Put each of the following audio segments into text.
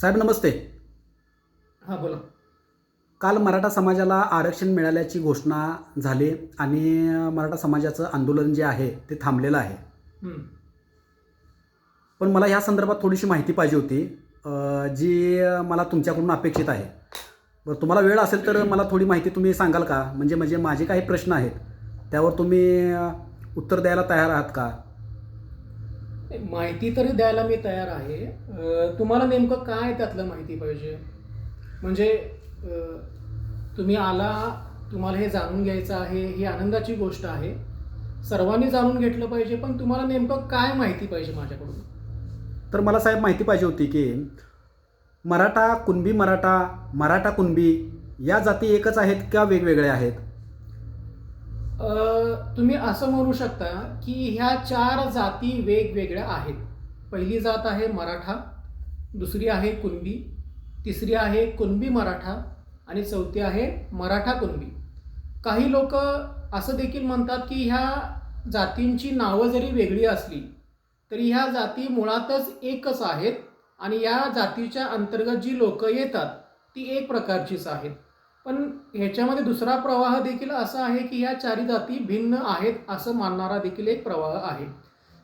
साहेब नमस्ते. हां बोला. काल मराठा समाजाला आरक्षण मिळाल्याची घोषणा झाली आणि मराठा समाजाचं आंदोलन जे आहे ते थांबलेलं आहे. पण मला ह्या संदर्भात थोडीशी माहिती पाहिजे होती. अ, जी मला तुमच्याकडून अपेक्षित आहे. बरं तुम्हाला वेळ असेल तर मला थोडी माहिती तुम्ही सांगाल का? म्हणजे म्हणजे माझे काही प्रश्न आहेत. त्यावर तुम्ही अ, उत्तर द्यायला तयार आहात का? माहिती तरी द्यायला मी तयार आहे. तुम्हाला नेमकं काय त्यातलं माहिती पाहिजे? म्हणजे तुम्ही आला तुम्हाला हे जाणून घ्यायचं आहे ही आनंदाची गोष्ट आहे. सर्वांनी जाणून घेतलं पाहिजे पण तुम्हाला नेमकं काय माहिती पाहिजे माझ्याकडून? तर मला साहेब माहिती पाहिजे होती की मराठा कुणबी मराठा मराठा कुणबी या जाती एकच आहेत का वेगवेगळ्या आहेत? तुम्ही असं म्हणू शकता की ह्या चार जाती वेगवेगळ्या आहेत. पहिली जात आहे मराठा दुसरी आहे कुणबी तिसरी आहे कुणबी मराठा आणि चौथी आहे मराठा कुणबी. काही लोक असं देखील म्हणतात की ह्या जातींची नावं जरी वेगळी असली तरी ह्या जाती मुळातच एकच आहेत आणि या जातीच्या अंतर्गत जी लोकं येतात ती एक प्रकारचीच आहेत. पण ह्याच्यामध्ये दुसरा प्रवाह देखील असा आहे की ह्या चारी जाती भिन्न आहेत असं मानणारा देखील एक प्रवाह आहे.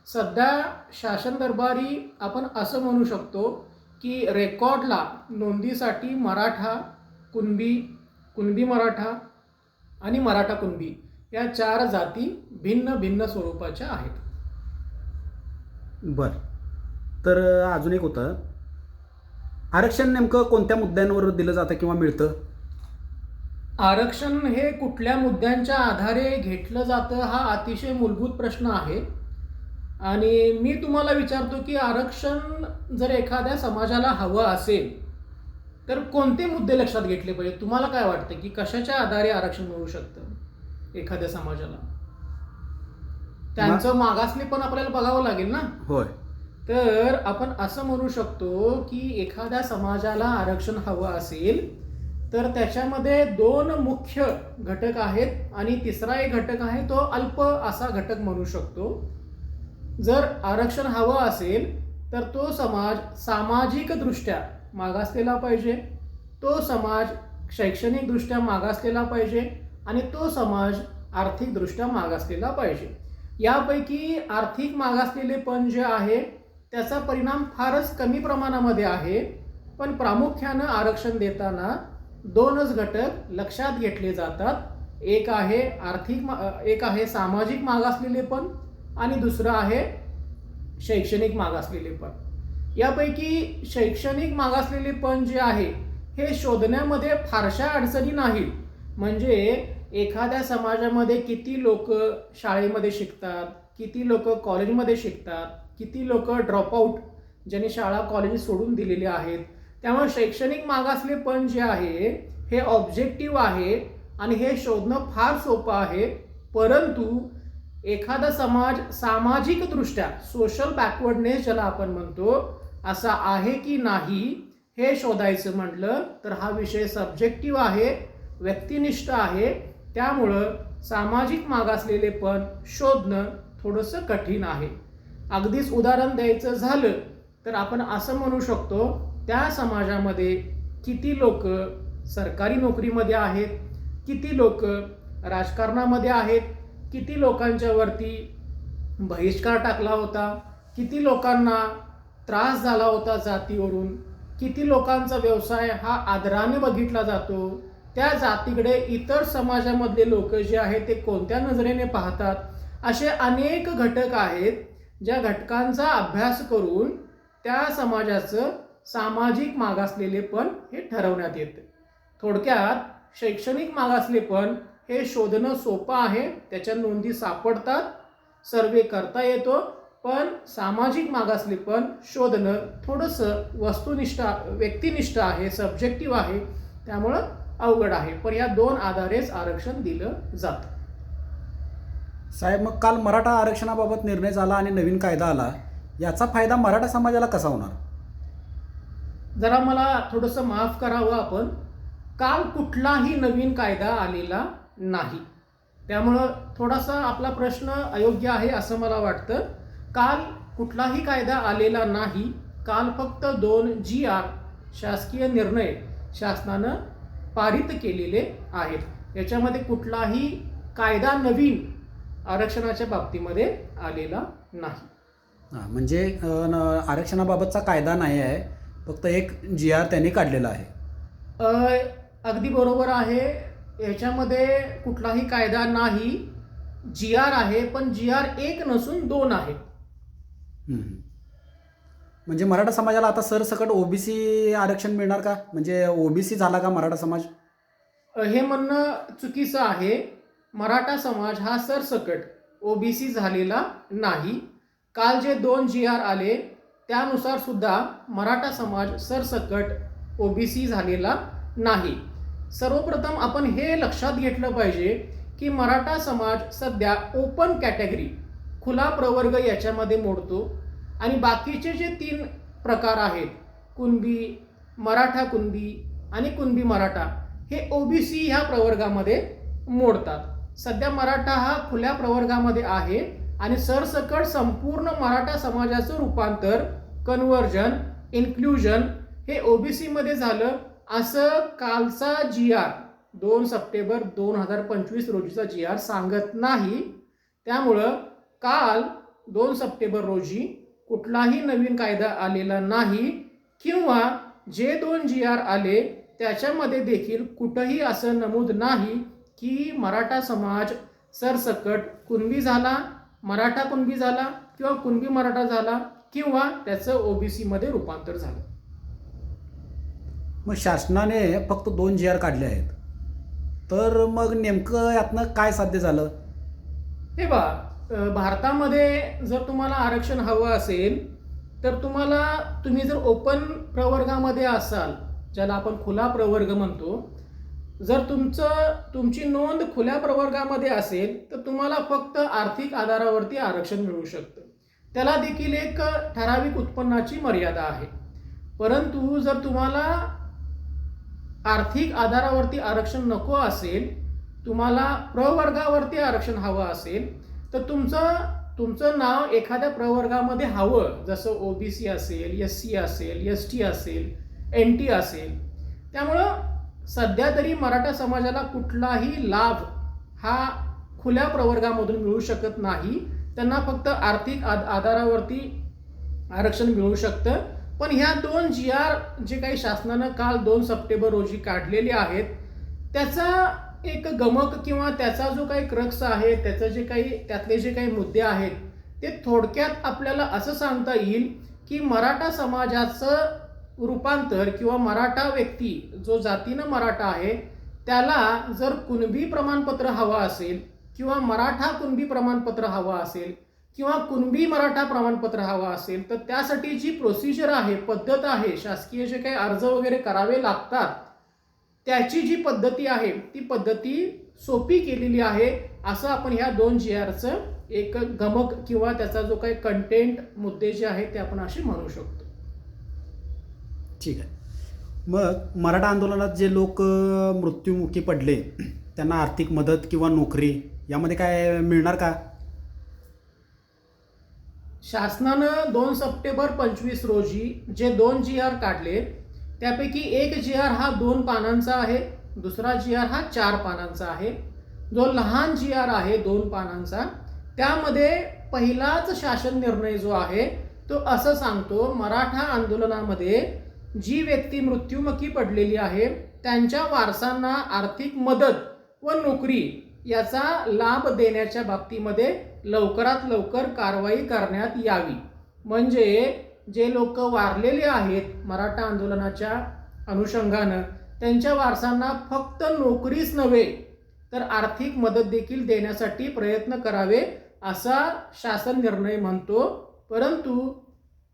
सध्या शासन दरबारी आपण असं म्हणू शकतो की रेकॉर्डला नोंदीसाठी मराठा कुणबी कुणबी मराठा आणि मराठा कुणबी या चार जाती भिन्न भिन्न स्वरूपाच्या आहेत. बरं. तर अजून एक होतं. आरक्षण नेमकं कोणत्या मुद्द्यांवर दिलं जातं किंवा मिळतं? आरक्षण हे कुठल्या मुद्द्यांच्या आधारे घेतलं जातं हा अतिशय मूलभूत प्रश्न आहे. आणि मी तुम्हाला विचारतो की आरक्षण जर एखाद्या समाजाला हवं असेल तर कोणते मुद्दे लक्षात घेतले पाहिजे तुम्हाला काय वाटतं की कशाच्या आधारे आरक्षण मिळू शकतं एखाद्या समाजाला? त्यांचं मागासले पण आपल्याला बघावं लागेल ना? होय. तर आपण असं म्हणू शकतो की एखाद्या समाजाला आरक्षण हवं असेल तर त्याच्यामध्ये दोन मुख्य घटक आहेत आणि तिसरा एक घटक आहे तो अल्प असा घटक म्हणू शकतो. जर आरक्षण हवं असेल तर तो समाज सामाजिकदृष्ट्या मागासलेला पाहिजे तो समाज शैक्षणिकदृष्ट्या मागासलेला पाहिजे आणि तो समाज आर्थिकदृष्ट्या मागासलेला पाहिजे. यापैकी आर्थिक मागासलेले पण जे आहे त्याचा परिणाम फारच कमी प्रमाणामध्ये आहे. पण प्रामुख्यानं आरक्षण देताना दोनच घटक लक्षात घेतले जातात. एक आहे आर्थिक मा- एक आहे सामाजिक मागासलेले पण आणि दुसरं आहे शैक्षणिक मागासलेले पण. यापैकी शैक्षणिक मागासलेले पण जे आहे हे शोधण्यामध्ये फारशा अडचणी नाहीत. म्हणजे एखाद्या समाजामध्ये किती लोक शाळेमध्ये शिकतात किती लोक कॉलेजमध्ये शिकतात किती लोक ड्रॉपआउट ज्यांनी शाळा कॉलेज सोडून दिलेले आहेत त्यामुळे शैक्षणिक मागासले पण जे आहे हे ऑब्जेक्टिव्ह आहे आणि हे शोधणं फार सोपं आहे. परंतु एखादा समाज सामाजिकदृष्ट्या सोशल बॅकवर्डनेस ज्याला आपण म्हणतो असा आहे की नाही हे शोधायचं म्हटलं तर हा विषय सब्जेक्टिव्ह आहे व्यक्तिनिष्ठ आहे. त्यामुळं सामाजिक मागासलेले पण शोधणं थोडंसं कठीण आहे. अगदीच उदाहरण द्यायचं झालं तर आपण असं म्हणू शकतो त्या समाजामध्ये किती लोक सरकारी नोकरीमध्ये आहेत किती लोक राजकारणामध्ये आहेत किती लोकांच्यावरती बहिष्कार टाकला होता किती लोकांना त्रास झाला होता जातीवरून किती लोकांचा व्यवसाय हा आदराने बघितला जातो त्या जातीकडे इतर समाजामधले लोक जे आहेत ते कोणत्या नजरेने पाहतात? असे अनेक घटक आहेत ज्या घटकांचा अभ्यास करून त्या समाजाचं सामाजिक मागासलेले पण हे ठरवण्यात येतं. थोडक्यात शैक्षणिक मागासलेपण हे शोधणं सोपं आहे त्याच्या नोंदी सापडतात सर्वे करता येतो पण सामाजिक मागासलेपण शोधणं थोडंसं वस्तुनिष्ठ व्यक्तिनिष्ठ आहे सब्जेक्टिव्ह आहे त्यामुळं अवघड आहे. पण या दोन आधारेच आरक्षण दिलं जातं. साहेब मग काल मराठा आरक्षणाबाबत निर्णय झाला आणि नवीन कायदा आला. याचा फायदा मराठा समाजाला कसा होणार? जरा मला थोडंसं माफ करावं आपण. काल कुठलाही नवीन कायदा आलेला नाही. त्यामुळं थोडासा आपला प्रश्न अयोग्य आहे असं मला वाटतं. काल कुठलाही कायदा आलेला नाही. काल फक्त दोन जी आर शासकीय निर्णय शासनानं पारित केलेले आहेत. याच्यामध्ये कुठलाही कायदा नवीन आरक्षणाच्या बाबतीमध्ये आलेला नाही. हां म्हणजे न- आरक्षणाबाबतचा कायदा नाही आहे. फक्त एक जी आर त्यांनी काढलेला आहे. अ, अगदी बरोबर आहे. याच्यामध्ये कुठलाही कायदा नाही. जी आर आहे पण जी आर एक नसून दोन आहे. म्हणजे मराठा समाजाला आता सरसकट ओबीसी आरक्षण मिळणार का? म्हणजे ओबीसी झाला का मराठा समाज? हे म्हणणं चुकीचं आहे. मराठा समाज हा सरसकट ओबीसी झालेला नाही. काल जे दोन जी आर आले त्यानुसार सुद्धा मराठा समाज सरसकट ओबीसी झालेला नाही. सर्वप्रथम आपण हे लक्षात घेतलं पाहिजे की मराठा समाज सध्या ओपन कॅटेगरी खुला प्रवर्ग याच्यामध्ये मोडतो आणि बाकीचे जे तीन प्रकार आहेत कुणबी मराठा कुणबी आणि कुणबी मराठा हे ओबीसी ह्या प्रवर्गामध्ये मोडतात. सध्या मराठा हा खुल्या प्रवर्गामध्ये आहे आणि सरसकट संपूर्ण मराठा समाजाचं रूपांतर कन्वर्जन इन्क्ल्युजन हे ओ बी सीमध्ये झालं. असं कालचा जी आर दोन सप्टेंबर दोन हजार पंचवीस रोजीचा जी आर सांगत नाही. त्यामुळं काल दोन सप्टेंबर रोजी कुठलाही नवीन कायदा आलेला नाही. किंवा जे दोन जी आर आले त्याच्यामध्ये देखील कुठंही असं नमूद नाही की मराठा समाज सरसकट कुणबी झाला मराठा कुणबी झाला किंवा कुणबी मराठा झाला. किंवा त्याचं ओबीसी मध्ये रूपांतर झालं. मग शासनाने फक्त दोन जी आर काढले आहेत. तर मग नेमकं यातनं काय साध्य झालं? हे बा भारतामध्ये जर तुम्हाला आरक्षण हवं असेल तर तुम्हाला तुम्ही जर ओपन प्रवर्गामध्ये असाल ज्याला आपण खुला प्रवर्ग म्हणतो जर तुमचं तुमची नोंद खुल्या प्रवर्गामध्ये असेल तर तुम्हाला फक्त आर्थिक आधारावरती आरक्षण मिळू शकतं. त्याला देखील एक ठराविक उत्पन्नाची मर्यादा आहे. परंतु जर तुम्हाला आर्थिक आधारावरती आरक्षण नको असेल तुम्हाला प्रवर्गावरती आरक्षण हवं असेल तर तुमचं तुमचं नाव एखाद्या प्रवर्गामध्ये हवं. जसं ओबीसी असेल एस सी असेल एस टी असेल एन टी असेल. त्यामुळं सध्या तरी मराठा समाजाला कुठलाही लाभ हा खुल्या प्रवर्गामधून मिळू शकत नाही. त्यांना फक्त आर्थिक आद आधारावरती आरक्षण मिळू शकतं. पण ह्या दोन जी आर जे काही शासनानं काल दोन सप्टेंबर रोजी काढलेले आहेत त्याचा एक गमक किंवा त्याचा जो काही क्रक्स आहे त्याचं जे काही त्यातले जे काही मुद्दे आहेत ते थोडक्यात आपल्याला असं सांगता येईल की मराठा समाजाचं रूपांतर किंवा मराठा व्यक्ती जो जातीनं मराठा आहे त्याला जर कुणबी प्रमाणपत्र हवं असेल किंवा मराठा कुणबी प्रमाणपत्र हवं असेल किंवा कुणबी मराठा प्रमाणपत्र हवं असेल तर त्यासाठी जी प्रोसिजर आहे पद्धत आहे शासकीय जे काही अर्ज वगैरे करावे लागतात त्याची जी पद्धती आहे ती पद्धती सोपी केलेली आहे असं आपण ह्या दोन जी आरचं एक गमक किंवा त्याचा जो काही कंटेंट मुद्दे जे आहेत ते आपण असे म्हणू शकतो. ठीक आहे. मग मराठा आंदोलनात जे लोक मृत्युमुखी पडले त्यांना आर्थिक मदत किंवा नोकरी यामध्ये काय मिळणार का? शासनानं दोन सप्टेंबर पंचवीस रोजी जे दोन जी आर काढले त्यापैकी एक जी आर हा दोन पानांचा आहे दुसरा जी आर हा चार पानांचा आहे. जो लहान जी आर आहे दोन पानांचा त्यामध्ये पहिलाच शासन निर्णय जो आहे तो असं सांगतो मराठा आंदोलनामध्ये जी व्यक्ती मृत्युमुखी पडलेली आहे त्यांच्या वारसांना आर्थिक मदत व नोकरी याचा लाभ देण्याच्या बाबतीमध्ये लवकरात लवकर कारवाई करण्यात यावी. म्हणजे जे लोक वारलेले आहेत मराठा आंदोलनाच्या अनुषंगानं त्यांच्या वारसांना फक्त नोकरीच नव्हे तर आर्थिक मदत देखील देण्यासाठी प्रयत्न करावे असा शासन निर्णय म्हणतो. परंतु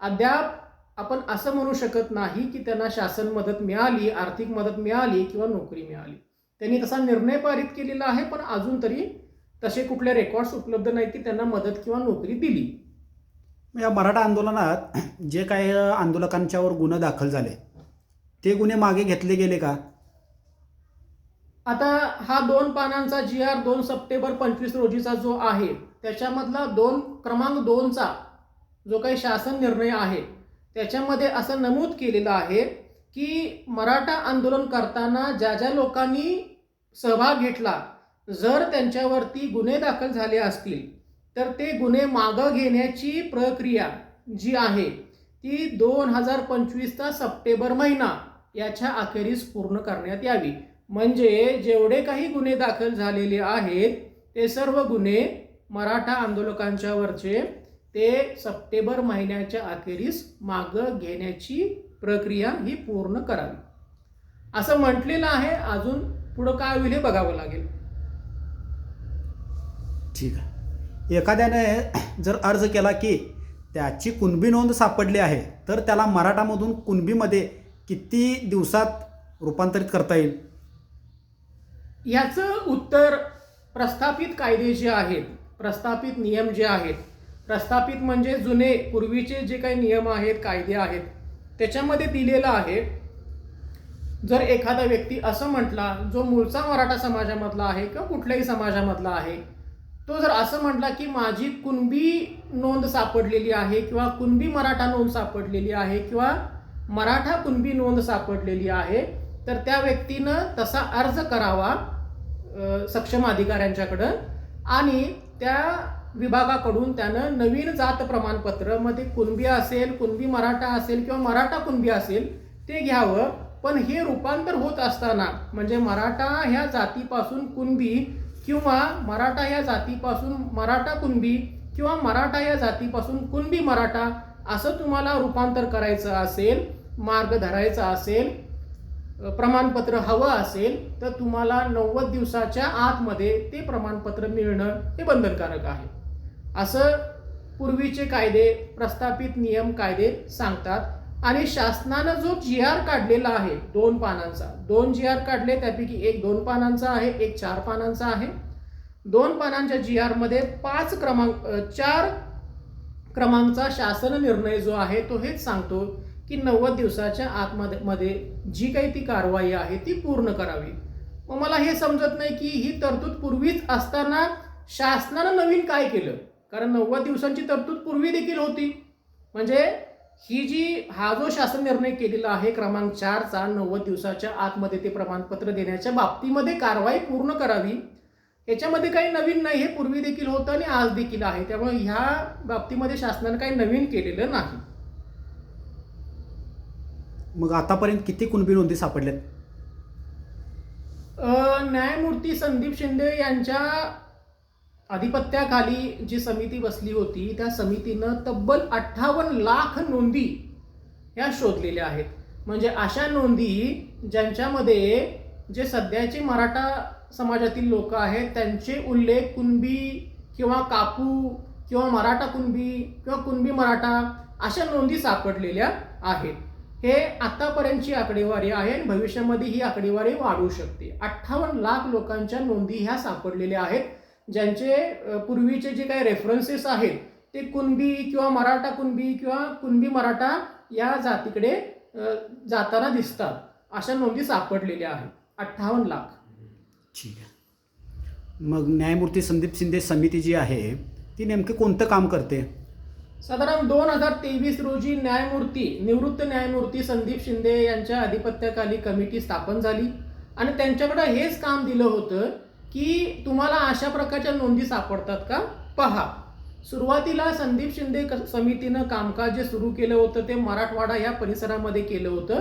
अद्याप आपण असं म्हणू शकत नाही की त्यांना शासन मदत मिळाली आर्थिक मदत मिळाली किंवा नोकरी मिळाली. त्यांनी तसा निर्णय पारित केलेला आहे पण अजून तरी तसे कुठले रेकॉर्ड्स उपलब्ध नाहीत की त्यांना मदत किंवा नोकरी दिली. या मराठा आंदोलनात जे काही आंदोलकांच्यावर गुन्हे दाखल झाले ते गुन्हे मागे घेतले गेले का? आता हा दोन पानांचा जी आर दोन सप्टेंबर पंचवीस रोजीचा जो आहे त्याच्यामधला दोन क्रमांक दोनचा जो काही शासन निर्णय आहे त्याच्यामध्ये असं नमूद केलेलं आहे की मराठा आंदोलन करताना ज्या ज्या लोकांनी सहभाग घेतला जर त्यांच्यावरती गुन्हे दाखल झाले असतील तर ते गुन्हे मागं घेण्याची प्रक्रिया जी आहे ती दोन हजार पंचवीसचा सप्टेंबर महिना याच्या अखेरीस पूर्ण करण्यात यावी. म्हणजे जेवढे काही गुन्हे दाखल झालेले आहेत ते सर्व गुन्हे मराठा आंदोलकांच्यावरचे ते सप्टेंबर महिन्याच्या अखेरीस मागं घेण्याची प्रक्रिया ही पूर्ण करावी. असं म्हटलेलं आहे अजून पुढं काय होईल हे बघावं लागेल. ठीक आहे. एखाद्याने जर अर्ज केला की त्याची कुणबी नोंद सापडली आहे तर त्याला मराठामधून कुणबीमध्ये किती दिवसात रूपांतरित करता येईल? याचं उत्तर प्रस्थापित कायदे जे आहेत प्रस्थापित नियम जे आहेत प्रस्थापित म्हणजे जुने पूर्वीचे जे काही नियम आहेत कायदे आहेत त्याच्यामध्ये दिलेलं आहे जर एखादा व्यक्ती असं म्हटला जो मूळचा मराठा समाजामधला आहे किंवा कुठल्याही समाजामधला आहे तो जर असं म्हटला की माझी कुणबी नोंद सापडलेली आहे किंवा कुणबी मराठा नोंद सापडलेली आहे किंवा मराठा कुणबी नोंद सापडलेली आहे तर त्या व्यक्तीनं तसा अर्ज करावा सक्षम अधिकाऱ्यांच्याकडं आणि त्या विभागाकडून त्यानं नवीन जात प्रमाणपत्रमध्ये कुणबी असेल कुणबी मराठा असेल किंवा मराठा कुणबी असेल ते घ्यावं. पण हे रूपांतर होत असताना म्हणजे मराठा ह्या जातीपासून कुणबी किंवा मराठा या जातीपासून मराठा कुणबी किंवा मराठा या जातीपासून कुणबी मराठा असं तुम्हाला रूपांतर करायचं असेल मार्ग धरायचा असेल प्रमाणपत्र हवं असेल तर तुम्हाला नव्वद दिवसाच्या आतमध्ये ते प्रमाणपत्र मिळणं हे बंधनकारक आहे. असं पूर्वीचे कायदे प्रस्थापित नियम कायदे सांगतात. आणि शासनानं जो जी आर काढलेला आहे दोन पानांचा दोन जी आर काढले त्यापैकी एक दोन पानांचा आहे एक चार पानांचा आहे. दोन पानांच्या जी आरमध्ये पाच क्रमांक चार क्रमांकचा शासन निर्णय जो आहे तो हेच सांगतो की नव्वद दिवसाच्या आतमध्ये मध्ये जी काही ती कारवाई आहे ती पूर्ण करावी. मग मला हे समजत नाही की ही तरतूद पूर्वीच असताना शासनानं नवीन काय केलं? कारण नव्वद दिवसांची तरतूद पूर्वी देखील होती. म्हणजे ही जी हा जो शासन निर्णय केलेला आहे क्रमांक चारचा नव्वद दिवसाच्या आतमध्ये ते प्रमाणपत्र देण्याच्या बाबतीमध्ये कारवाई पूर्ण करावी याच्यामध्ये काही नवीन नाही हे पूर्वी देखील होतं आणि आज देखील आहे. त्यामुळे ह्या बाबतीमध्ये शासनानं काही नवीन केलेलं नाही. मग आतापर्यंत किती कुणबी नोंदी सापडल्यात? न्यायमूर्ती संदीप शिंदे यांच्या आधिपत्याखाली जी समिती बसली होती त्या समितीनं तब्बल अठ्ठावन्न लाख नोंदी ह्या शोधलेल्या आहेत. म्हणजे अशा नोंदी ज्यांच्यामध्ये जे सध्याचे मराठा समाजातील लोक आहेत त्यांचे उल्लेख कुणबी किंवा कापू किंवा मराठा कुणबी किंवा कुणबी मराठा अशा नोंदी सापडलेल्या आहेत. हे आतापर्यंतची आकडेवारी आहे आणि भविष्यामध्ये ही आकडेवारी वाढू शकते. अठ्ठावन्न लाख लोकांच्या नोंदी ह्या सापडलेल्या आहेत. ज्यांचे पूर्वीचे जे काही रेफरन्सेस आहेत ते कुणबी किंवा मराठा कुणबी किंवा कुणबी मराठा या जातीकडे जाताना दिसतात अशा नोंदी सापडलेल्या आहेत. अठ्ठावन्न लाख. ठीक आहे. मग न्यायमूर्ती संदीप शिंदे समिती जी आहे ती नेमकं कोणतं काम करते? साधारण दोन हजार तेवीस रोजी न्यायमूर्ती निवृत्त न्यायमूर्ती संदीप शिंदे यांच्या अधिपत्याखाली कमिटी स्थापन झाली. आणि त्यांच्याकडे हेच काम दिलं होतं की तुम्हाला अशा प्रकारच्या नोंदी सापडतात का? पहा. सुरुवातीला संदीप शिंदे क- समितीनं कामकाज जे सुरू केलं होतं ते मराठवाडा या परिसरामध्ये केलं होतं.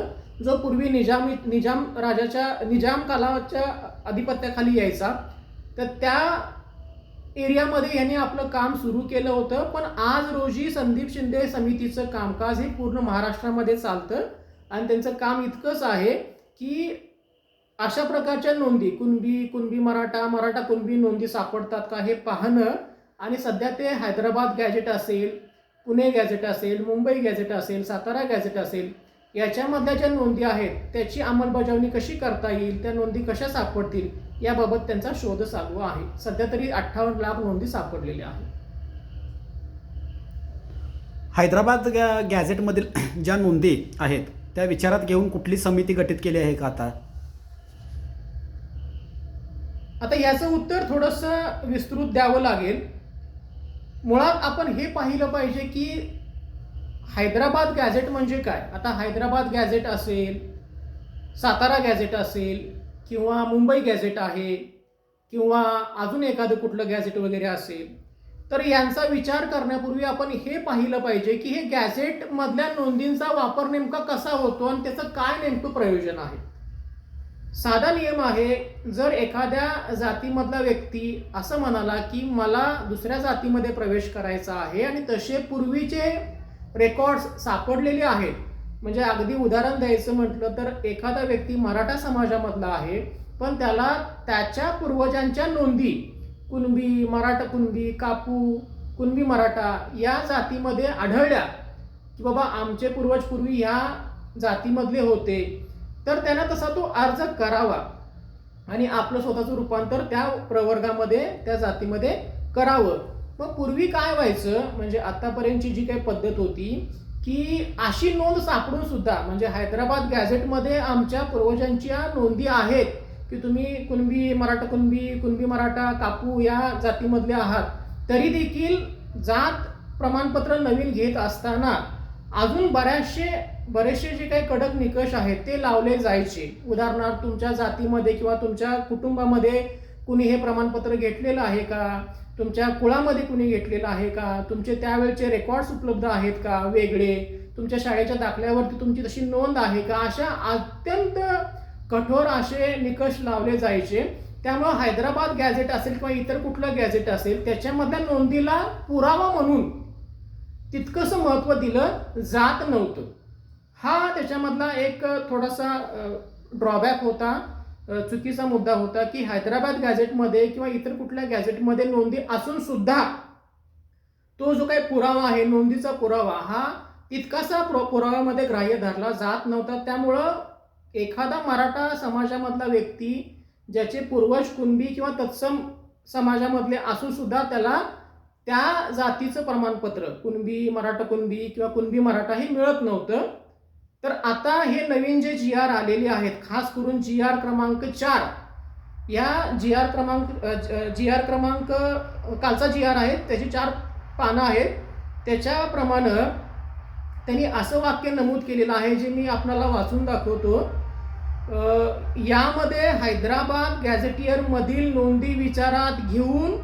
जो पूर्वी निजामी निजाम राजाच्या निजाम कालाच्या अधिपत्याखाली यायचा. तर त्या एरियामध्ये यांनी आपलं काम सुरू केलं होतं. पण आज रोजी संदीप शिंदे समितीचं कामकाज हे पूर्ण महाराष्ट्रामध्ये चालतं. आणि त्यांचं काम इतकंच आहे की अशा प्रकारच्या नोंदी कुणबी कुणबी मराठा मराठा कुणबी नोंदी सापडतात का हे पाहणं आणि सध्या ते हैदराबाद गॅजेट असेल पुणे गॅजेट असेल मुंबई गॅजेट असेल सातारा गॅजेट असेल याच्यामधल्या ज्या नोंदी आहेत त्याची अंमलबजावणी कशी करता येईल त्या नोंदी कशा सापडतील याबाबत त्यांचा शोध चालू आहे. सध्या तरी अठ्ठावन्न लाख नोंदी सापडलेल्या आहेत. हैदराबाद गॅ गॅझेटमधील ज्या नोंदी आहेत त्या विचारात घेऊन कुठली समिती गठीत केली आहे का आता? आता याचं उत्तर थोडंसं विस्तृत द्यावं लागेल. मुळात आपण हे पाहिलं पाहिजे की हैदराबाद गॅझेट म्हणजे काय? आता हैदराबाद गॅझेट असेल सातारा गॅझेट असेल किंवा मुंबई गॅझेट आहे किंवा अजून एखादं कुठलं गॅझेट वगैरे असेल तर यांचा विचार करण्यापूर्वी आपण हे पाहिलं पाहिजे की हे गॅझेटमधल्या नोंदींचा वापर नेमका कसा होतो आणि त्याचं काय नेमकं प्रयोजन आहे? साधा नियम आहे जर एखाद्या जातीमधला व्यक्ती असं म्हणाला की मला दुसऱ्या जातीमध्ये प्रवेश करायचा आहे आणि तसे पूर्वीचे रेकॉर्ड्स सापडलेले आहेत म्हणजे अगदी उदाहरण द्यायचं म्हटलं तर एखादा व्यक्ती मराठा समाजामधला आहे पण त्याला त्याच्या पूर्वजांच्या नोंदी कुणबी मराठा कुणबी कापू कुणबी मराठा या जातीमध्ये आढळल्या की बाबा आमचे पूर्वज पूर्वी या जातीमधले होते. तर त्यांना तसा तो अर्ज करावा. आणि आपलं स्वतःचं रूपांतर त्या प्रवर्गामध्ये त्या जातीमध्ये करावं. मग पूर्वी काय व्हायचं? म्हणजे आतापर्यंतची जी काही पद्धत होती की अशी नोंद सापडून सुद्धा म्हणजे हैदराबाद गॅझेटमध्ये आमच्या पूर्वजांच्या नोंदी आहेत की तुम्ही कुणबी मराठा कुणबी कुणबी मराठा कापू या जातीमधले आहात तरी देखील जात प्रमाणपत्र नवीन घेत असताना अजून बऱ्याचशे बरेचसे जे काही कडक निकष आहेत ते लावले जायचे. उदाहरणार्थ तुमच्या जातीमध्ये किंवा तुमच्या कुटुंबामध्ये कुणी हे प्रमाणपत्र घेतलेलं आहे का? तुमच्या कुळामध्ये कुणी घेतलेलं आहे का? तुमचे त्यावेळचे रेकॉर्ड्स उपलब्ध आहेत का? वेगळे. तुमच्या शाळेच्या दाखल्यावरती तुमची तशी नोंद आहे का? अशा अत्यंत कठोर असे निकष लावले जायचे. त्यामुळं हैदराबाद गॅझेट असेल किंवा इतर कुठलं गॅझेट असेल त्याच्यामधल्या नोंदीला पुरावा म्हणून तितकंसं महत्त्व दिलं जात नव्हतं. हा त्याच्यामधला एक थोडासा ड्रॉबॅक होता चुकीचा मुद्दा होता की हैदराबाद गॅझेटमध्ये किंवा इतर कुठल्या गॅझेटमध्ये नोंदी असून सुद्धा तो जो काही पुरावा आहे नोंदीचा पुरावा हा तितकासा पुर- पुराव्यामध्ये ग्राह्य धरला जात नव्हता. त्यामुळं एखादा मराठा समाजामधला व्यक्ती ज्याचे पूर्वज कुणबी किंवा तत्सम समाजामधले असून सुद्धा त्याला त्या जातीचं प्रमाणपत्र कुणबी मराठा कुणबी किंवा कुणबी मराठा हे मिळत नव्हतं. तर आता हे नवीन जे जी आर आलेले आहेत खास करून जी आर क्रमांक चार या जी आर क्रमांक जी आर क्रमांक कालचा जी आर आहे त्याची चार पानं आहेत. त्याच्याप्रमाणे त्यांनी असं वाक्य नमूद केलेलं आहे जे मी आपणाला वाचून दाखवतो. यामध्ये हैदराबाद गॅझेटियरमधील नोंदी विचारात घेऊन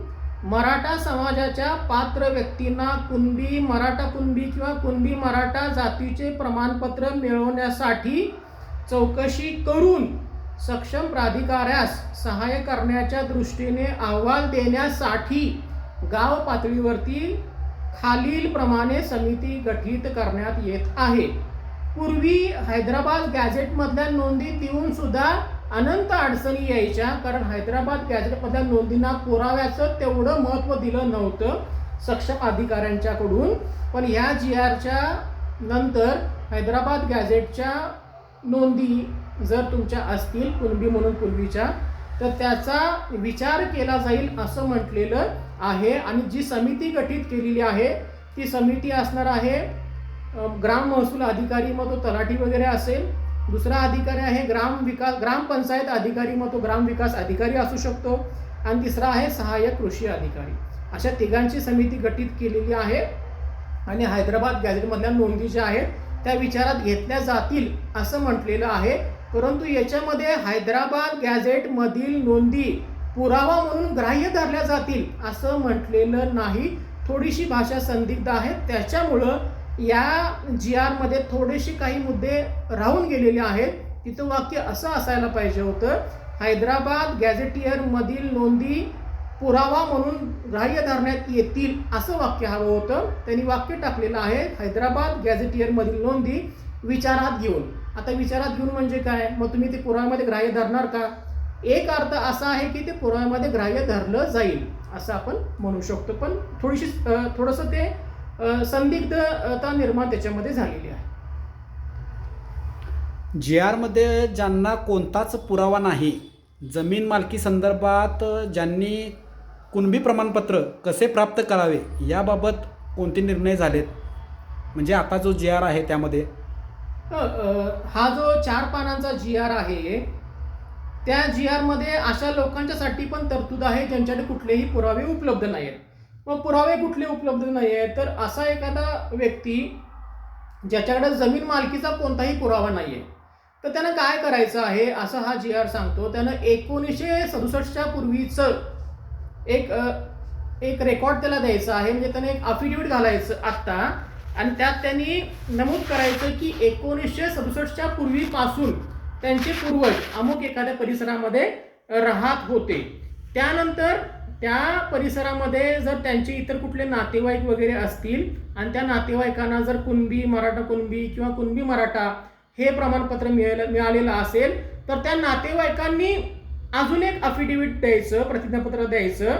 मराठा समाजाच्या पात्र व्यक्तींना कुणबी मराठा कुणबी किंवा कुणबी मराठा जातीचे प्रमाणपत्र मिळवण्यासाठी चौकशी करून सक्षम प्राधिकाऱ्यास सहाय्य करण्याच्या दृष्टीने अहवाल देण्यासाठी गाव पातळीवरती खालीलप्रमाणे समिती गठीत करण्यात येत आहे. पूर्वी हैदराबाद गॅझेटमधल्या नोंदी येऊनसुद्धा सुद्धा अनंत अडचणी यायच्या कारण हैदराबाद गॅझेटमधल्या नोंदींना पुराव्याचं तेवढं महत्त्व दिलं नव्हतं सक्षम अधिकाऱ्यांच्याकडून. पण ह्या जी आरच्या नंतर हैदराबाद गॅझेटच्या नोंदी जर तुमच्या असतील कुणबी म्हणून पूर्वीच्या तर त्याचा विचार केला जाईल असं म्हटलेलं आहे. आणि जी समिती गठीत केलेली आहे ती समिती असणार आहे ग्राम महसूल अधिकारी मग तो तलाठी वगैरे असेल दुसरा अधिकारी आहे ग्राम विकास ग्रामपंचायत अधिकारी मग तो ग्राम विकास अधिकारी असू शकतो. आणि तिसरा आहे सहाय्यक कृषी अधिकारी. अशा तिघांची समिती गठीत केलेली आहे. आणि हैदराबाद गॅझेटमधल्या नोंदी ज्या आहेत त्या विचारात घेतल्या जातील असं म्हटलेलं आहे. परंतु याच्यामध्ये हैदराबाद गॅझेटमधील नोंदी पुरावा म्हणून ग्राह्य धरल्या जातील असं म्हटलेलं नाही. थोडीशी भाषा संदिग्ध आहे. त्याच्यामुळं या जी आरमध्ये थोडेसे काही मुद्दे राहून गेलेले आहेत. तिथं वाक्य असं असायला पाहिजे होतं हैदराबाद गॅझेटियरमधील नोंदी पुरावा म्हणून ग्राह्य धरण्यात येतील असं वाक्य हवं होतं. त्यांनी वाक्य टाकलेलं आहे हैदराबाद गॅझेटियरमधील नोंदी विचारात घेऊन. आता विचारात घेऊन म्हणजे काय? मग तुम्ही ते पुराव्यामध्ये ग्राह्य धरणार का? एक अर्थ असा आहे की ते पुराव्यामध्ये ग्राह्य धरलं जाईल असं आपण म्हणू शकतो. पण थोडीशी थोडंसं ते संदिग्धता निर्माण त्याच्यामध्ये झालेली आहे. जी आरमध्ये ज्यांना कोणताच पुरावा नाही जमीन मालकी संदर्भात ज्यांनी कुणबी प्रमाणपत्र कसे प्राप्त करावे याबाबत कोणते निर्णय झालेत? म्हणजे आता जो जी आर आहे त्यामध्ये. हा जो चार पानांचा जी आर आहे त्या जी आरमध्ये अशा लोकांच्यासाठी पण तरतूद आहे ज्यांच्याकडे कुठलेही पुरावे उपलब्ध नाही आहेत मग पुरावे कुठले उपलब्ध नाही आहेत तर असा एखादा व्यक्ती ज्याच्याकडे जमीन मालकीचा कोणताही पुरावा नाही आहे तर त्यानं काय करायचं आहे असं हा जी आर सांगतो. त्यानं एकोणीसशे सदुसष्टच्या पूर्वीचं एक एक रेकॉर्ड त्याला द्यायचं आहे. म्हणजे त्याने एक अफिडेविट घालायचं आत्ता. आणि त्यात त्यांनी नमूद करायचं की एकोणीसशे सदुसष्टच्या पूर्वीपासून त्यांचे पूर्वज अमुक एखाद्या परिसरामध्ये राहत होते. त्यानंतर त्या परिसरामध्ये जर त्यांचे इतर कुठले नातेवाईक वगैरे असतील आणि त्या नातेवाईकांना जर कुणबी मराठा कुणबी किंवा कुणबी मराठा हे प्रमाणपत्र मिळालं मिळालेलं असेल तर त्या नातेवाईकांनी अजून एक अफिडेविट द्यायचं प्रतिज्ञापत्र द्यायचं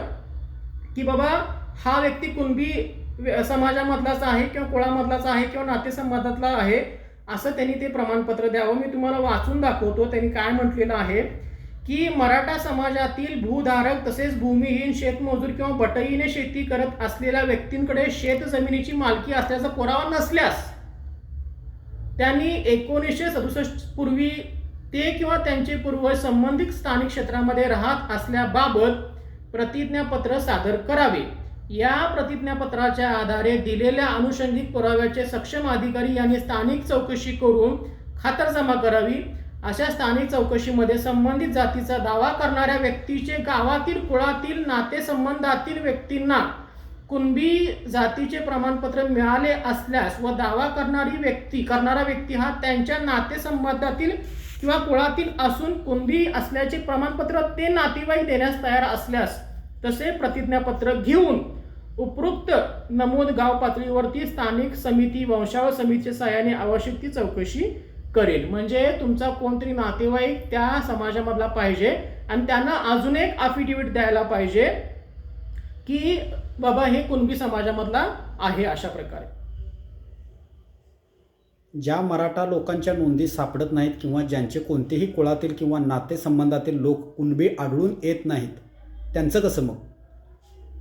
की बाबा हा व्यक्ती कुणबी व्य- समाजामधलाच आहे किंवा कुळामधलाच आहे किंवा नातेसंबंधातला आहे असं त्यांनी ते प्रमाणपत्र द्यावं. मी तुम्हाला वाचून दाखवतो त्यांनी काय म्हटलेलं आहे. की मराठा समाजातील भूधारक तसेच भूमिहीन शेतमजूर किंवा बटईने शेती करत असलेल्या व्यक्तींकडे शेत जमिनीची मालकी असल्याचा पुरावा नसल्यास त्यांनी एकोणीसशे सदुसष्ट पूर्वी ते किंवा त्यांचे पूर्वज संबंधित स्थानिक क्षेत्रामध्ये राहत असल्याबाबत प्रतिज्ञापत्र सादर करावे. या प्रतिज्ञापत्राच्या आधारे दिलेल्या अनुषंगिक पुराव्याचे सक्षम अधिकारी यांनी स्थानिक चौकशी करून खातरजमा करावी. अशा स्थानिक चौकशीमध्ये संबंधित जातीचा दावा करणाऱ्या व्यक्तीचे गावातील कुळातील नातेसंबंधातील व्यक्तींना कुणबी जातीचे प्रमाणपत्र मिळाले असल्यास व दावा करणारी व्यक्ती करणारा व्यक्ती हा त्यांच्या नातेसंबंधातील किंवा कुळातील असून कुणबी असल्याचे प्रमाणपत्र ते नातेवाईक देण्यास तयार असल्यास तसे प्रतिज्ञापत्र घेऊन उपरोक्त नमूद गाव पातळीवरती स्थानिक समिती वंशावळ समितीच्या सहाय्याने आवश्यक ती चौकशी करेल. म्हणजे तुमचा कोणतरी नातेवाईक त्या समाजामधला पाहिजे आणि त्यांना अजून एक अफिडेविट द्यायला पाहिजे की बाबा हे कुणबी समाजामधला आहे अशा प्रकारे. ज्या मराठा लोकांच्या नोंदी सापडत नाहीत किंवा ज्यांचे कोणतेही कुळातील किंवा नातेसंबंधातील लोक कुणबी आढळून येत नाहीत त्यांचं कसं मग?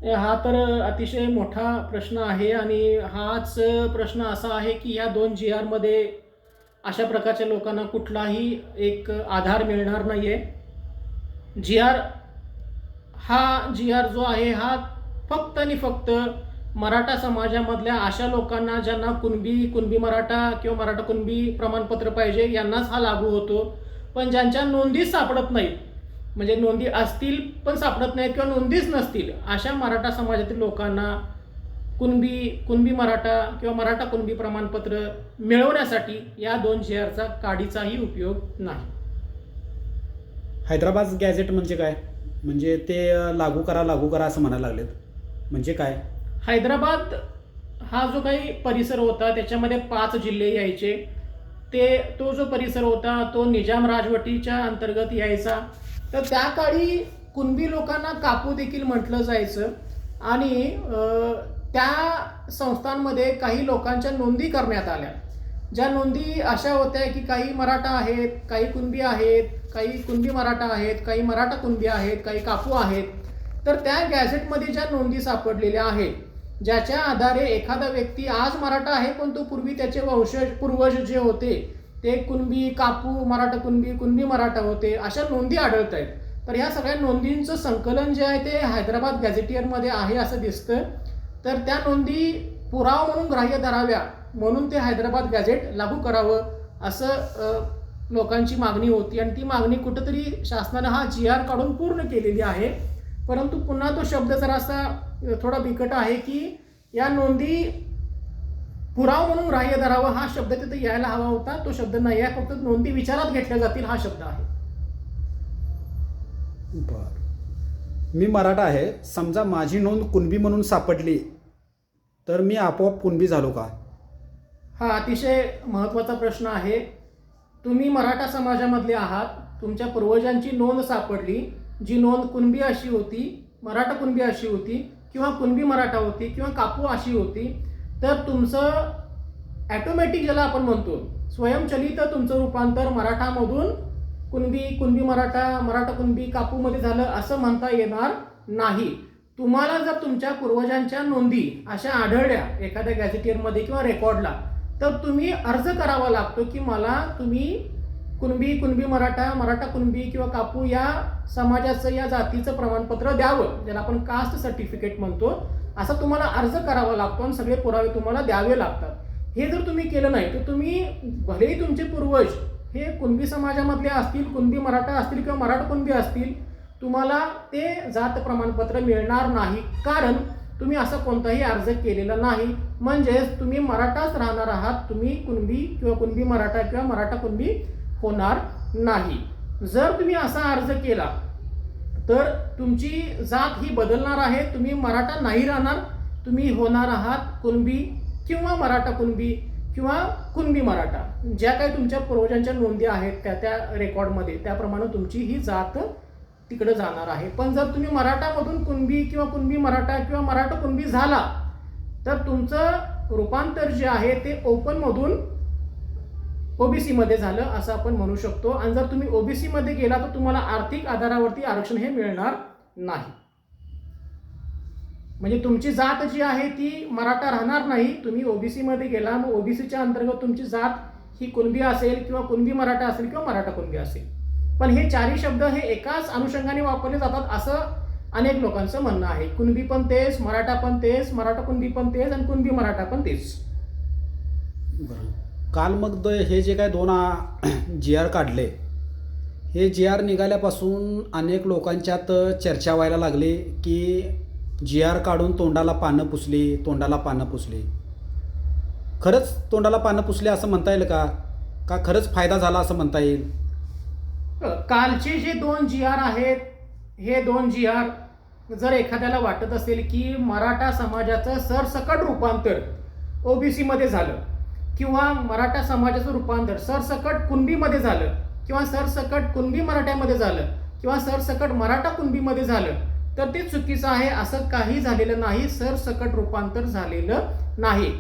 हा तर अतिशय मोठा प्रश्न आहे आणि हाच प्रश्न असा आहे की या दोन जी आरमध्ये अशा प्रकारच्या लोकांना कुठलाही एक आधार मिळणार नाही आहे जी आर हा जी आर जो आहे हा फक्त आणि फक्त मराठा समाजामधल्या अशा लोकांना ज्यांना कुणबी कुणबी मराठा किंवा मराठा कुणबी प्रमाणपत्र पाहिजे यांनाच हा लागू होतो. पण ज्यांच्या नोंदी सापडत नाहीत म्हणजे नोंदी असतील पण सापडत नाहीत किंवा नोंदीच नसतील अशा मराठा समाजातील लोकांना कुणबी कुणबी मराठा किंवा मराठा कुणबी प्रमाणपत्र मिळवण्यासाठी या दोन जी आरचा काडीचाही उपयोग नाही. हैदराबाद गॅझेट म्हणजे काय? म्हणजे ते लागू करा लागू करा असं म्हणायला लागलेत. म्हणजे काय? हैदराबाद हा जो काही परिसर होता त्याच्यामध्ये पाच जिल्हे यायचे. ते तो जो परिसर होता तो निजाम राजवटीच्या अंतर्गत यायचा. तर त्या काळी कुणबी लोकांना कापू देखील म्हटलं जायचं. आणि त्या संस्थांमध्ये काही लोकांच्या नोंदी करण्यात आल्या. ज्या नोंदी अशा होत्या की काही मराठा आहेत काही कुणबी आहेत काही कुणबी मराठा आहेत काही मराठा कुणबी आहेत काही कापू आहेत. तर त्या गॅझेटमध्ये ज्या नोंदी सापडलेल्या आहेत ज्याच्या आधारे एखादा व्यक्ती आज मराठा आहे पण तो पूर्वी त्याचे वंशज पूर्वज जे होते ते कुणबी कापू मराठा कुणबी कुणबी मराठा होते अशा नोंदी आढळत आहेत तर ह्या सगळ्या नोंदींचं संकलन जे आहे ते हैदराबाद गॅझेटियरमध्ये आहे असं दिसतं. तर त्या नोंदी पुरावा म्हणून ग्राह्य धराव्या म्हणून ते हैदराबाद गॅझेट लागू करावं असं लोकांची मागणी होती. आणि ती मागणी कुठंतरी शासनानं हा जी आर काढून पूर्ण केलेली आहे. परंतु पुन्हा तो शब्द जरासा थोडा बिकट आहे की या नोंदी पुरावा म्हणून ग्राह्य धरावा हा शब्द तिथे यायला हवा होता. तो शब्द नाही आहे फक्त नोंदी विचारात घेतल्या जातील हा शब्द आहे. बरं. मी मराठा आहे. समजा माझी नोंद कुणबी म्हणून सापडली तर मी आपोआप कुणबी झालो का? हा अतिशय महत्त्वाचा प्रश्न आहे. तुम्ही मराठा समाजामधले आहात. तुमच्या पूर्वजांची नोंद सापडली. जी नोंद कुणबी अशी होती मराठा कुणबी अशी होती किंवा कुणबी मराठा होती किंवा कापू अशी होती तर तुमचं ॲटोमॅटिक ज्याला आपण म्हणतो स्वयंचलित तुमचं रूपांतर मराठामधून कुणबी कुणबी मराठा मराठा कुणबी कापूमध्ये झालं असं म्हणता येणार नाही. तुम्हाला जर तुमच्या पूर्वजांच्या नोंदी अशा आढळल्या एखाद्या गॅझेटियरमध्ये किंवा रेकॉर्डला तर तुम्ही अर्ज करावा लागतो की मला तुम्ही कुणबी कुणबी मराठा मराठा कुणबी किंवा कापू या समाजाचं या जातीचं प्रमाणपत्र द्यावं ज्याला आपण कास्ट सर्टिफिकेट म्हणतो असा तुम्हाला अर्ज करावा लागतो आणि सगळे पुरावे तुम्हाला द्यावे लागतात. हे जर तुम्ही केलं नाही तर तुम्ही भलेही तुमचे पूर्वज हे कुणबी समाजामधले असतील कुणबी मराठा असतील किंवा मराठा कुणबी असतील तुम्हाला ते जात प्रमाणपत्र मिळणार नाही. कारण तुम्ही असा कोणताही अर्ज केलेला नाही. म्हणजेच तुम्ही मराठाच राहणार आहात. तुम्ही कुणबी किंवा कुणबी मराठा किंवा मराठा कुणबी होणार नाही. जर तुम्ही असा अर्ज केला तर तुमची जात ही बदलणार आहे. तुम्ही मराठा नाही राहणार. तुम्ही होणार आहात कुणबी किंवा मराठा कुणबी किंवा कुणबी मराठा. ज्या काही तुमच्या पूर्वजांच्या नोंदी आहेत त्या त्या रेकॉर्डमध्ये त्याप्रमाणे तुमची ही जात तिकडे जाणार आहे. पण जर तुम्ही मराठामधून कुणबी किंवा कुणबी मराठा किंवा मराठा कुणबी झाला तर तुमचं रूपांतर जे आहे ते ओपनमधून ओबीसी मध्ये झालं असं आपण म्हणू शकतो. आणि जर तुम्ही ओबीसी मध्ये गेला तर तुम्हाला आर्थिक आधारावरती आरक्षण हे मिळणार नाही. म्हणजे तुमची जात जी आहे ती मराठा राहणार नाही. तुम्ही ओबीसी मध्ये गेला मग ओबीसीच्या अंतर्गत तुमची जात ही कुणबी असेल किंवा कुणबी मराठा असेल किंवा मराठा कुणबी असेल. पण हे चारही शब्द हे एकाच अनुषंगाने वापरले जातात असं अनेक लोकांचं म्हणणं आहे. कुणबी पण तेच मराठा पण तेच मराठा कुणबी पण तेच आणि कुणबी मराठा पण तेच. बरं. काल मग द हे जे काय दोन जी आर काढले हे जी आर निघाल्यापासून अनेक लोकांच्यात चर्चा व्हायला लागली की जी आर काढून तोंडाला पानं पुसली तोंडाला पानं पुसली. खरंच तोंडाला पानं पुसली असं म्हणता येईल का? का खरंच फायदा झाला असं म्हणता येईल? कालचे जे दोन जी आर आहेत हे दोन जी आर जर एखाद्याला वाटत असेल की मराठा समाजाचं सरसकट रूपांतर ओबीसीमध्ये झालं किंवा मराठा समाजाचं रूपांतर सरसकट कुणबीमध्ये झालं किंवा सरसकट कुणबी मराठ्यामध्ये झालं किंवा सरसकट मराठा कुणबीमध्ये झालं तर ते चुकीचं आहे असं काही झालेलं नाही सरसकट रूपांतर झालेलं नाही.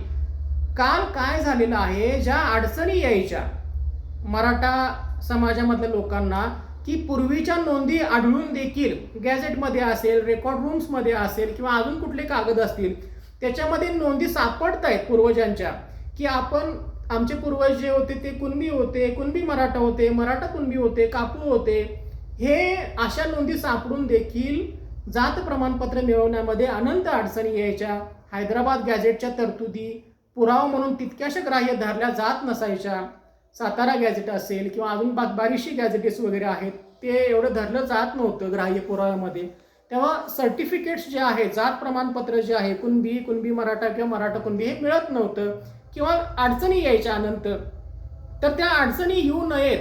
काल काय झालेलं आहे? ज्या अडचणी यायच्या मराठा समाजामधल्या लोकांना की पूर्वीच्या नोंदी आढळून देखील गॅझेटमध्ये असेल रेकॉर्ड रूम्समध्ये असेल किंवा अजून कुठले कागद असतील त्याच्यामध्ये नोंदी सापडत आहेत पूर्वजांच्या. की आपण आमचे पूर्वज जे होते ते कुणबी होते कुणबी मराठा होते मराठा कुणबी होते कापू होते हे अशा नोंदी सापडून देखील जात प्रमाणपत्र मिळवण्यामध्ये अनंत अडचणी यायच्या. हैदराबाद गॅझेटच्या तरतुदी पुरावा म्हणून तितक्याशा ग्राह्य धरल्या जात नसायच्या. सातारा गॅझेट असेल किंवा अजून बा बारीशी गॅझेटेस वगैरे आहेत ते एवढं धरलं जात नव्हतं ग्राह्य पुराव्यामध्ये. तेव्हा सर्टिफिकेट्स जे आहे जात प्रमाणपत्र जे आहे कुणबी कुणबी मराठा किंवा मराठा कुणबी हे मिळत नव्हतं. किंवा अडचणी यायच्या अनंत तर त्या अडचणी येऊ नयेत.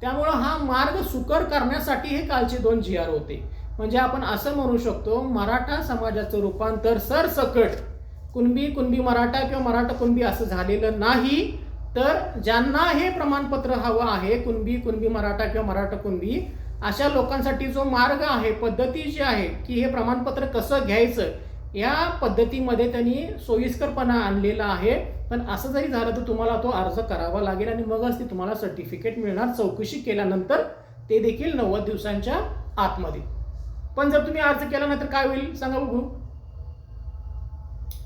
त्यामुळं हा मार्ग सुकर करण्यासाठी हे कालचे दोन जी आर होते. म्हणजे आपण असं म्हणू शकतो मराठा समाजाचं रूपांतर सरसकट कुणबी कुणबी मराठा किंवा मराठा कुणबी असं झालेलं नाही तर ज्यांना हे प्रमाणपत्र हवं आहे कुणबी कुणबी मराठा किंवा मराठा कुणबी अशा लोकांसाठी जो मार्ग आहे पद्धती जी आहे की हे प्रमाणपत्र कसं घ्यायचं या पद्धतीमध्ये त्यांनी सोयीस्करपणा आणलेला आहे. पण असं जरी झालं तर तुम्हाला तो अर्ज करावा लागेल आणि मगच ते तुम्हाला सर्टिफिकेट मिळणार. चौकशी केल्यानंतर ते देखील नव्वद दिवसांच्या आतमध्ये. पण जर तुम्ही अर्ज केला नाही तर काय होईल? सांगा बघू.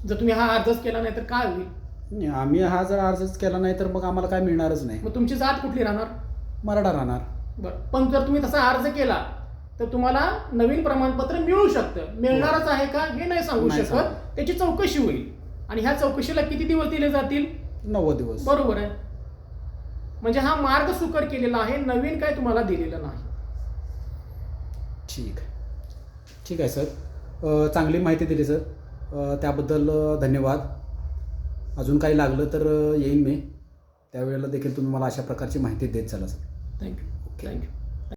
जर तुम्ही हा अर्जच केला नाही तर काय होईल? नाही, आम्ही हा जर अर्जच केला नाही तर मग आम्हाला काय मिळणारच नाही. मग तुमची जात कुठली राहणार? मराठा राहणार. बरं. पण जर तुम्ही तसा अर्ज केला तर तुम्हाला नवीन प्रमाणपत्र मिळू शकतं. मिळणारच आहे का हे नाही सांगू नाही शकत. त्याची चौकशी होईल. आणि ह्या चौकशीला किती दिवस दिले जातील? नव्वद दिवस. बरोबर आहे. म्हणजे हा मार्ग सुकर केलेला आहे नवीन काय तुम्हाला दिलेलं नाही. ठीक. आहे ठीक आहे सर. अ, चांगली माहिती दिली सर. अ, त्याबद्दल अ, धन्यवाद. अजून काही लागलं तर येईन मी. त्यावेळेला देखील तुम्ही मला अशा प्रकारची माहिती देत चला सर. Thank you thank you